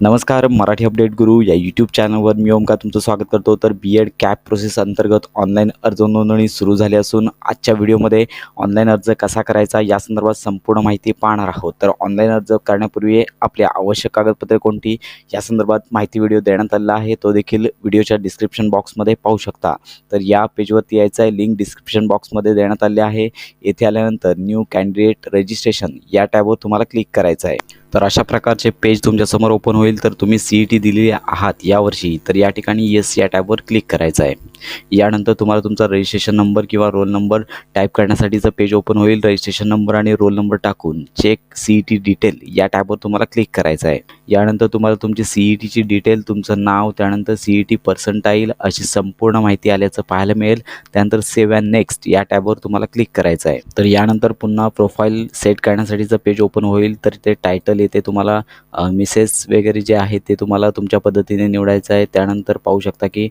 नमस्कार मराठी अपडेट गुरु या यूट्यूब चॅनलवर मी ओमका तुमचं स्वागत करतो. तर बी एड कॅप प्रोसेस अंतर्गत ऑनलाईन अर्ज नोंदणी सुरू झाली असून आजच्या व्हिडिओमध्ये ऑनलाईन अर्ज कसा करायचा या संदर्भात संपूर्ण माहिती पाहणार आहोत. तर ऑनलाईन अर्ज करण्यापूर्वी आपले आवश्यक कागदपत्रे कोणती या संदर्भात माहिती व्हिडिओ देण्यात आलेला आहे तो देखील व्हिडिओच्या डिस्क्रिप्शन बॉक्समध्ये पाहू शकता. तर या पेजवरती यायचं आहे लिंक डिस्क्रिप्शन बॉक्समध्ये देण्यात आले आहे. येथे आल्यानंतर न्यू कॅन्डिडेट रजिस्ट्रेशन या टॅबवर तुम्हाला क्लिक करायचं आहे. तर अशा प्रकारचे पेज तुमच्यासमोर ओपन होईल तर तुम्ही सी ई टी दिलेली आहात यावर्षी. तर या ठिकाणी येस या टॅबवर क्लिक करायचं आहे. यानंतर तुम्हाला तुमचा रजिस्ट्रेशन नंबर किंवा रोल नंबर टाईप करण्यासाठीचं पेज ओपन होईल. रजिस्ट्रेशन नंबर आणि रोल नंबर टाकून check C E T detail या टॅबवर तुम्हाला क्लिक करायचं आहे. यानंतर तुम्हाला तुमची सी ई टीची डिटेल तुमचं नाव त्यानंतर सी ई टी पर्सेंटाईल अशी संपूर्ण माहिती आल्याचं पाहायला मिळेल. त्यानंतर सेव्ह अँड नेक्स्ट या टॅबवर तुम्हाला क्लिक करायचं आहे. तर यानंतर पुन्हा प्रोफाईल सेट करण्यासाठीचं पेज ओपन होईल. तर ते टायटल येते तुम्हाला मिसेस वगैरे जे आहे ते तुम्हाला तुमच्या पद्धतीने निवडायचं आहे. त्यानंतर पाहू शकता की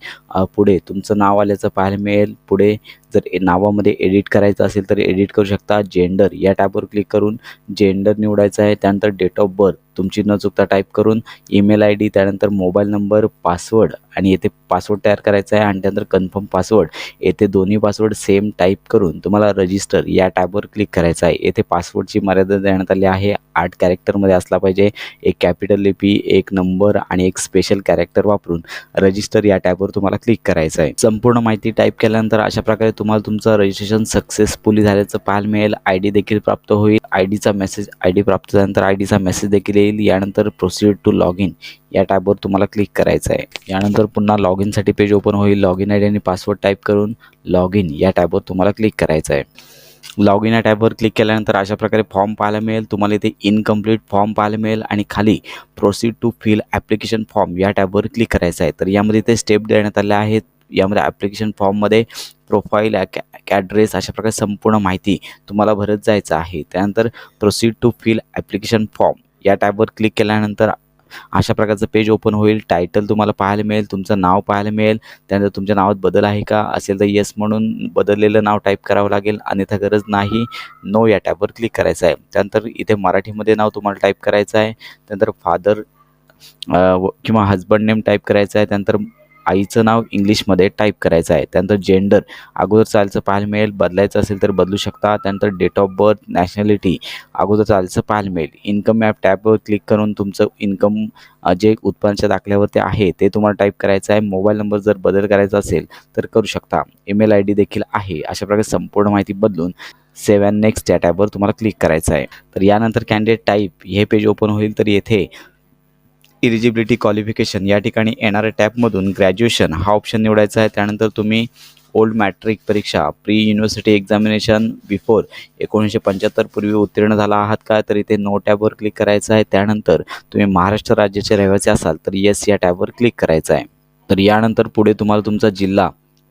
पुढे तुमचं नाव आल्याचं पाहायला मिळेल. पुढे जर ए- नावामध्ये एडिट करायचं असेल तर एडिट करू शकता. जेंडर या टॅबवर क्लिक करून जेंडर निवडायचं आहे. त्यानंतर डेट ऑफ बर्थ तुमची न चुकता टाईप करून ईमेल आय डी त्यानंतर मोबाईल नंबर पासवर्ड आणि येथे पासवर्ड तयार करायचा आहे आणि त्यानंतर कन्फर्म पासवर्ड येथे दोन्ही पासवर्ड सेम टाईप करून तुम्हाला रजिस्टर या टॅबवर क्लिक करायचं आहे. येथे पासवर्डची मर्यादा देण्यात आली आहे. आठ कॅरेक्टरमध्ये असला पाहिजे. एक कॅपिटल लिपी एक नंबर आणि एक स्पेशल कॅरेक्टर वापरून रजिस्टर या टॅबवर तुम्हाला क्लिक करायचं आहे. संपूर्ण माहिती टाईप केल्यानंतर अशा प्रकारे तुम्हाला तुमचं रजिस्ट्रेशन सक्सेसफुली झाल्याचं पाहायला मिळेल. आय डी देखील प्राप्त होईल. आय डीचा मेसेज आय डी प्राप्त झाल्यानंतर आय डीचा मेसेज देखील येईल. यानंतर प्रोसिड टू लॉग इन या टॅबवर तुम्हाला क्लिक करायचं आहे. यानंतर पुन्हा लॉग इनसाठी पेज ओपन होईल. लॉग इन आय डी आणि पासवर्ड टाईप करून लॉग इन या टॅबवर तुम्हाला क्लिक करायचं आहे. लॉग इन या टॅबवर क्लिक केल्यानंतर अशा प्रकारे फॉर्म पाहायला मिळेल. तुम्हाला इथे इनकम्प्लीट फॉर्म पाहायला मिळेल आणि खाली proceed to fill application form या टॅबवर क्लिक करायचं आहे. तर यामध्ये ते स्टेप देण्यात आल्या आहेत. यामध्ये ॲप्लिकेशन फॉर्ममध्ये प्रोफाईल ॲड्रेस अशा प्रकारे संपूर्ण माहिती तुम्हाला भरत जायचं आहे. त्यानंतर proceed to fill application form या टॅबवर क्लिक केल्यानंतर अशा प्रकारचं पेज ओपन होईल. टायटल तुम्हाला पाहायला मिळेल. तुमचं नाव पाहायला मिळेल. त्यानंतर तुमच्या नावात बदल आहे का? असेल तर येस म्हणून बदललेलं नाव टाईप करावं लागेल. अन्यथा गरज नाही. नो या टॅबवर क्लिक करायचं आहे. त्यानंतर इथे मराठीमध्ये नाव तुम्हाला टाईप करायचं आहे. त्यानंतर फादर किंवा हजबंड नेम टाईप करायचं आहे. त्यानंतर आईचं नाव इंग्लिशमध्ये टाईप करायचं आहे. त्यानंतर जेंडर अगोदर चालचं पाहायला मिळेल. बदलायचं असेल तर बदलू शकता. त्यानंतर डेट ऑफ बर्थ नॅशनॅलिटी अगोदर चालचं पाहायला मिळेल. इन्कम ॲप टॅबवर क्लिक करून तुमचं इन्कम जे उत्पन्नाच्या दाखल्यावरती आहे ते तुम्हाला टाईप करायचं आहे. मोबाईल नंबर जर बदल करायचा असेल तर करू शकता. ईमेल आय डी देखील आहे. अशा प्रकारे संपूर्ण माहिती बदलून सेव्ह अँड नेक्स्ट या टॅबवर तुम्हाला क्लिक करायचं आहे. तर यानंतर कॅन्डिडेट टाईप हे पेज ओपन होईल तर येथे इलिजिबिलिटी क्वालिफिकेशन या ठिकाणी येणाऱ्या टॅबमधून ग्रॅज्युएशन हा ऑप्शन निवडायचा आहे. त्यानंतर तुम्ही ओल्ड मॅट्रिक परीक्षा प्री युनिव्हर्सिटी एक्झामिनेशन बिफोर एकोणीसशे पंच्याहत्तर पूर्वी उत्तीर्ण झाला आहात का? तर इथे नो टॅबवर क्लिक करायचं आहे. त्यानंतर तुम्ही महाराष्ट्र राज्याचे रहिवासी असाल तर येस या टॅबवर क्लिक करायचं आहे. तर यानंतर पुढे तुम्हाला तुमचा जिल्हा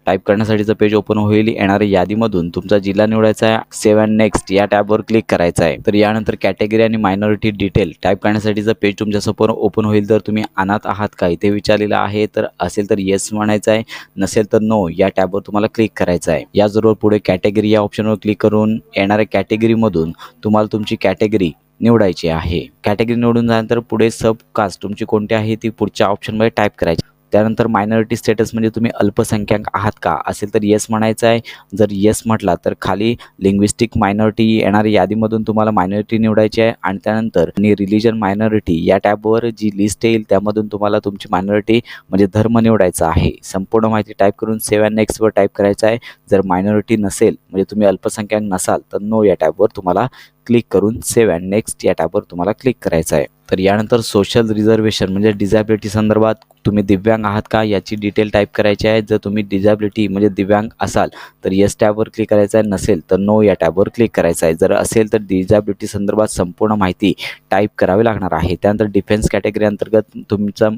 टाईप करण्यासाठीचं पेज ओपन होईल. येणाऱ्या यादीमधून तुमचा जिल्हा निवडायचा आहे. सेव्ह अँड नेक्स्ट या टॅबवर क्लिक करायचं आहे. तर यानंतर कॅटेगरी आणि मायनॉरिटी डिटेल टाईप करण्यासाठीचं पेज तुमच्यासमोर ओपन होईल. तर तुम्ही अनाथ आहात का इथे विचारलेलं आहे तर असेल तर येस म्हणायचं आहे. नसेल तर नो या टॅबवर तुम्हाला क्लिक करायचं आहे. याचबरोबर पुढे कॅटेगरी या ऑप्शनवर क्लिक करून येणाऱ्या कॅटेगरीमधून तुम्हाला तुमची कॅटेगरी निवडायची आहे. कॅटेगरी निवडून झाल्यानंतर पुढे सब कास्ट तुमची कोणती आहे ती पुढच्या ऑप्शनमध्ये टाईप करायची. त्यानंतर मायनॉरिटी स्टेटस म्हणजे तुम्ही अल्पसंख्याक आहात का? असेल तर येस म्हणायचं आहे. जर येस म्हटला तर खाली लिंग्विस्टिक मायनॉरिटी येणाऱ्या यादीमधून तुम्हाला मायनॉरिटी निवडायची आहे. आणि त्यानंतर आणि रिलिजन मायनॉरिटी या टॅबवर जी लिस्ट येईल त्यामधून तुम्हाला तुमची मायनॉरिटी म्हणजे धर्म निवडायचा आहे. संपूर्ण माहिती टाईप करून सेव्ह अँड नेक्स्टवर टाईप करायचं आहे. जर मायनॉरिटी नसेल म्हणजे तुम्ही अल्पसंख्याक नसाल तर नो या टॅबवर तुम्हाला क्लिक करून सेव्ह अँड नेक्स्ट या टॅबवर तुम्हाला क्लिक करायचं आहे. तर यानंतर सोशल रिझर्वेशन म्हणजे डिझॅबिलिटी संदर्भात तुम्ही दिव्यांग आहात का? याची डिटेल टाईप करायची आहे. जर तुम्ही डिझॅबिलिटी म्हणजे दिव्यांग असाल तर येस टॅबवर क्लिक करायचं आहे. नसेल तर नो या टॅबवर क्लिक करायचं आहे. जर असेल तर डिझॅबिलिटी संदर्भात संपूर्ण माहिती टाईप करावी लागणार आहे. त्यानंतर डिफेन्स कॅटेगरी अंतर्गत तुमचा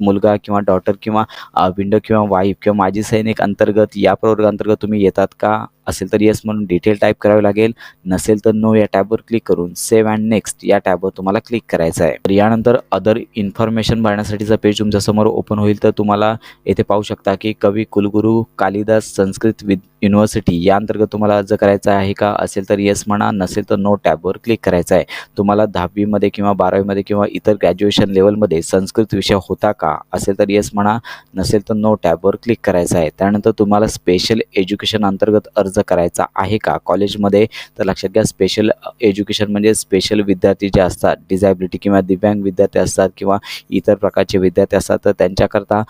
मुलगा किंवा डॉटर किंवा विंडो किंवा वाईफ किंवा माजी सैनिक अंतर्गत या प्रवर्गाअंतर्गत तुम्ही येतात का? असेल तर येस म्हणून डिटेल टाईप करावी लागेल. नसेल तर नो या टॅबवर क्लिक करून सेव्ह अँड नेक्स्ट या टॅबवर तुम्हाला क्लिक करायचं आहे. तर यानंतर अदर इन्फॉर्मेशन भरण्यासाठीचं पेज तुमच्यासमोर ओपन होईल तर तुम्हाला येथे पाहू शकता की कवी कुलगुरू कालिदास संस्कृत विद युनिव्हर्सिटी या अंतर्गत तुम्हाला अर्ज करायचा आहे का? असेल तर येस म्हणा नसेल तर नो टॅबवर क्लिक करायचं आहे. तुम्हाला दहावीमध्ये किंवा बारावीमध्ये किंवा इतर ग्रॅज्युएशन लेवलमध्ये संस्कृत विषय होता का? असेल तर येस म्हणा नसेल तर नो टॅबवर क्लिक करायचं आहे. त्यानंतर तुम्हाला स्पेशल एज्युकेशन अंतर्गत अर्ज करायचा आहे का? कॉलेजमध्ये तर लक्षात घ्या स्पेशल एज्युकेशन म्हणजे स्पेशल विद्यार्थी जे असतात डिझॅबिलिटी किंवा दिव्यांग विद्यार्थी असतात किंवा इतर प्रकारचे विद्यार्थी असतात तर त्यांच्याकरता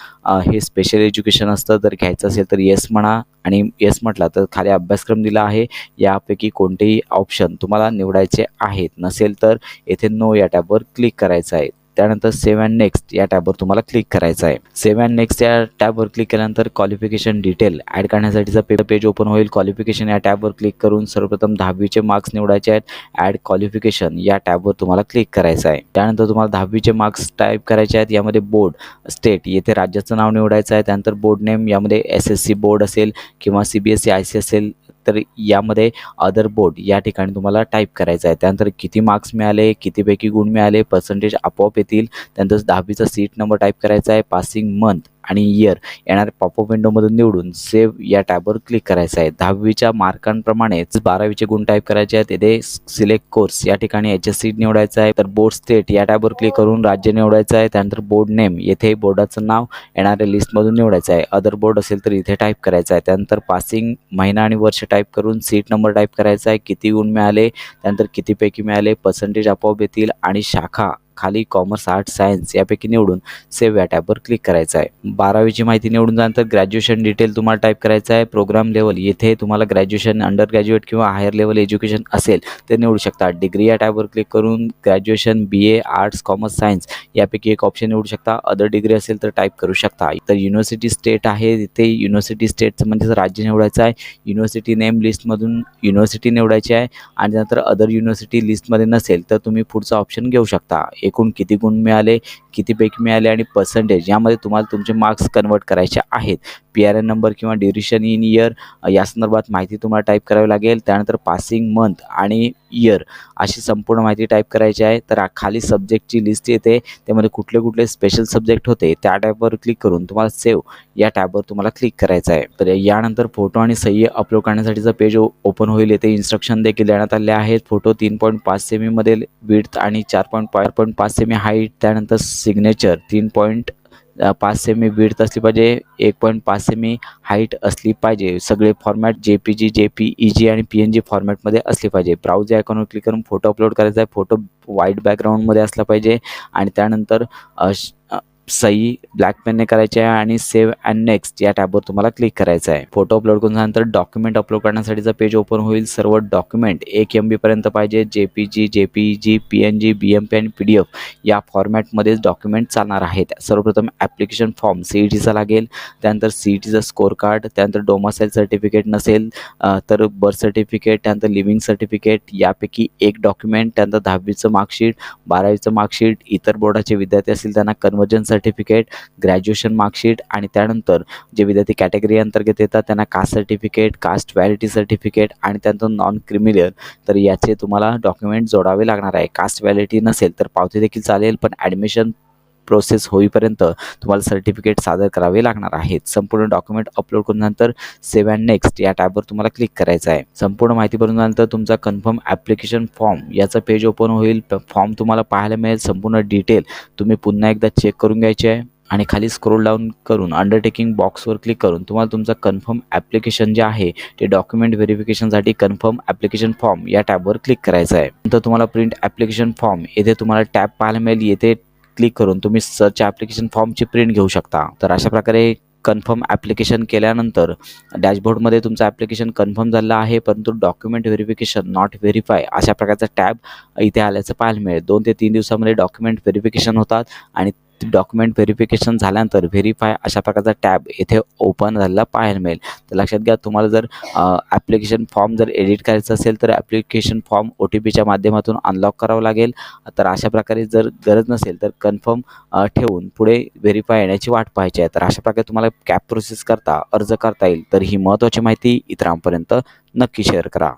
हे स्पेशल एज्युकेशन असतं. जर घ्यायचं असेल तर येस म्हणा आणि येस म्हटला तर खाली अभ्यासक्रम दिला आहे. यापैकी कोणतेही ऑप्शन तुम्हाला निवडायचे आहेत. नसेल तर येथे नो या टॅबवर क्लिक करायचं आहे. त्यानंतर सेव्ह अँड नेक्स्ट या टॅबवर तुम्हाला क्लिक करायचं आहे. सेव्ह अँड नेक्स्ट या टॅबवर क्लिक केल्यानंतर क्वालिफिकेशन डिटेल ॲड करण्यासाठीचा पेपर पेज ओपन होईल. क्वालिफिकेशन या टॅबवर क्लिक करून सर्वप्रथम दहावीचे मार्क्स निवडायचे आहेत. ॲड क्वालिफिकेशन या टॅबवर तुम्हाला क्लिक करायचं आहे. त्यानंतर तुम्हाला दहावीचे मार्क्स टाईप करायचे आहेत. यामध्ये बोर्ड स्टेट येथे राज्याचं नाव निवडायचं आहे. त्यानंतर बोर्ड नेम यामध्ये एस एस सी बोर्ड असेल किंवा C B S C I C असेल तर यामध्ये अदर बोर्ड या ठिकाणी तुम्हाला टाईप करायचं आहे. त्यानंतर किती मार्क्स मिळाले कितीपैकी गुण मिळाले पर्सेंटेज आपोआप येतील. त्यानंतर दहावीचा सीट नंबर टाईप करायचा आहे. पासिंग मंथ आणि इयर येणाऱ्या पॉपअप विंडोमधून निवडून सेव्ह या टॅबवर क्लिक करायचं आहे. दहावीच्या मार्कांप्रमाणेच बारावीचे गुण टाईप करायचे आहेत. येथे सिलेक्ट कोर्स या ठिकाणी एच एस सी निवडायचं आहे. तर बोर्ड स्टेट या टॅबवर क्लिक करून राज्य निवडायचं आहे. त्यानंतर बोर्ड नेम येथे बोर्डाचं नाव येणाऱ्या लिस्टमधून निवडायचं आहे. अदर बोर्ड असेल तर इथे टाईप करायचं आहे. त्यानंतर पासिंग महिना आणि वर्ष टाईप करून सीट नंबर टाईप करायचा आहे. किती गुण मिळाले? त्यानंतर कितीपैकी मिळाले? पर्सेंटेज आपोआप येतील आणि शाखा खाली कॉमर्स आर्ट्स सायन्स यापैकी निवडून सेव्ह या टॅबवर क्लिक करायचं आहे. बारावीची माहिती निवडून झाल्यानंतर ग्रॅज्युएशन डिटेल तुम्हाला टाईप करायचं आहे. प्रोग्राम लेवल येथे तुम्हाला ग्रॅज्युएशन अंडर ग्रॅज्युएट किंवा हायर लेवल एज्युकेशन असेल ते निवडू शकता. डिग्री या टॅबवर क्लिक करून graduation B A arts commerce science यापैकी एक ऑप्शन निवडू शकता. अदर डिग्री असेल तर टाईप करू शकता. तर युनिव्हर्सिटी स्टेट आहे. तिथे युनिव्हर्सिटी स्टेटचं म्हणजे राज्य निवडायचं आहे. युनिव्हर्सिटी नेम लिस्टमधून युनिव्हर्सिटी निवडायची आहे. आणि नंतर अदर युनिव्हर्सिटी लिस्टमध्ये नसेल तर तुम्ही पुढचा ऑप्शन घेऊ शकता. एकूण किती गुण मिळाले कितीपैकी मिळाले आणि पर्सेंटेज यामध्ये तुम्हाला तुमचे मार्क्स कन्वर्ट करायचे आहेत. पी आर एन नंबर किंवा ड्युरेशन इन इयर या संदर्भात माहिती तुम्हाला टाईप करावी लागेल. त्यानंतर पासिंग मंथ आणि इयर अशी संपूर्ण माहिती टाईप करायची आहे. तर खाली सब्जेक्टची लिस्ट येते. त्यामध्ये कुठले कुठले स्पेशल सब्जेक्ट होते त्या टॅबवर क्लिक करून तुम्हाला सेव्ह या टॅबवर तुम्हाला क्लिक करायचं आहे. तर यानंतर फोटो आणि सह्य अपलोड करण्यासाठीचं पेज ओपन होईल येथे इन्स्ट्रक्शन देखील देण्यात आले आहेत. फोटो तीन पॉईंट पाच सेमीमध्ये विड्थ आणि चार पॉईंट चार पॉईंट पाच सेमी हाईट त्यानंतर सिग्नेचर तीन पॉईंट पाच सेमी विड्थ असली पाहिजे एक पॉईंट पाच सेमी हाईट असली पाहिजे. सगळे फॉर्मॅट जे P G J P E जी आणि पी एन जी फॉर्मॅटमध्ये असली पाहिजे. ब्राउज या आयकॉनवर क्लिक करून फोटो अपलोड करायचा आहे. फोटो व्हाईट बॅकग्राऊंडमध्ये असला पाहिजे. आणि त्यानंतर सई सही ब्लॅक पेनने करायची आहे आणि सेव्ह अँड नेक्स्ट या टॅबवर तुम्हाला क्लिक करायचं आहे. फोटो अपलोड करून झाल्यानंतर डॉक्युमेंट अपलोड करण्यासाठीचं पेज ओपन होईल सर्व डॉक्युमेंट एक एम बीपर्यंत पाहिजे. J P G J P G P N G B M P आणि पी डी एफ या फॉर्मॅटमध्येच डॉक्युमेंट चालणार आहेत. सर्वप्रथम ॲप्लिकेशन फॉर्म सी ई टीचा लागेल. त्यानंतर सी ई टीचं स्कोर कार्ड त्यानंतर डोमासेल सर्टिफिकेट नसेल तर बर्थ सर्टिफिकेट त्यानंतर लिव्हिंग सर्टिफिकेट यापैकी एक डॉक्युमेंट त्यानंतर दहावीचं मार्कशीट बारावीचं मार्कशीट इतर बोर्डाचे विद्यार्थी असतील त्यांना कन्वर्जन सर्टिफिकेट ग्रॅज्युएशन मार्कशीट आणि त्यानंतर जे विद्यार्थी कॅटेगरी अंतर्गत येतात त्यांना caste certificate caste validity certificate आणि त्यानंतर नॉन क्रिमिनल तर याचे तुम्हाला डॉक्युमेंट जोडावे लागणार आहे. कास्ट व्हॅलिटी नसेल तर पावती देखील चालेल पण ॲडमिशन प्रोसेस होईपर्यंत तुम्हाला सर्टिफिकेट सादर करावे लागणार आहेत. संपूर्ण डॉक्युमेंट अपलोड करून नंतर सेव्ह अँड नेक्स्ट या टॅबवर तुम्हाला क्लिक करायचं आहे. संपूर्ण माहिती भरून झाल्यानंतर तुमचा कन्फर्म ॲप्लिकेशन फॉर्म याचं पेज ओपन होईल. फॉर्म तुम्हाला पाहायला मिळेल. संपूर्ण डिटेल तुम्ही पुन्हा एकदा चेक करून घ्यायचे आहे. आणि खाली स्क्रोल डाऊन करून अंडरटेकिंग बॉक्सवर क्लिक करून तुम्हाला तुमचं कन्फर्म ॲप्लिकेशन जे आहे ते डॉक्युमेंट व्हेरिफिकेशनसाठी कन्फर्म ॲप्लिकेशन फॉर्म या टॅबवर क्लिक करायचं आहे. नंतर तुम्हाला प्रिंट ॲप्लिकेशन फॉर्म येथे तुम्हाला टॅब पाहायला मिळेल. येथे क्लिक करून तुम्ही सर्च ॲप्लिकेशन फॉर्मची प्रिंट घेऊ शकता. तर अशा प्रकारे कन्फर्म ॲप्लिकेशन केल्यानंतर डॅशबोर्डमध्ये तुमचं ॲप्लिकेशन कन्फर्म झालं आहे परंतु डॉक्युमेंट व्हेरिफिकेशन नॉट व्हेरीफाय अशा प्रकारचा टॅब इथे आल्याचं पाहायला मिळेल. दोन ते तीन दिवसामध्ये डॉक्युमेंट व्हेरिफिकेशन होतात आणि डॉक्युमेंट व्हेरिफिकेशन झाल्यानंतर व्हेरीफाय अशा प्रकारचा टॅब येथे ओपन झालेला पाहायला मिळेल. तर लक्षात घ्या तुम्हाला जर ॲप्लिकेशन फॉर्म जर एडिट करायचं असेल तर ॲप्लिकेशन फॉर्म ओ टी पीच्या माध्यमातून अनलॉक करावं लागेल. तर अशा प्रकारे जर गरज नसेल तर कन्फर्म ठेवून पुढे व्हेरीफाय येण्याची वाट पाहायची आहे. तर अशा प्रकारे तुम्हाला कॅब प्रोसेस करता अर्ज करता येईल. तर ही महत्त्वाची माहिती इतरांपर्यंत नक्की शेअर करा.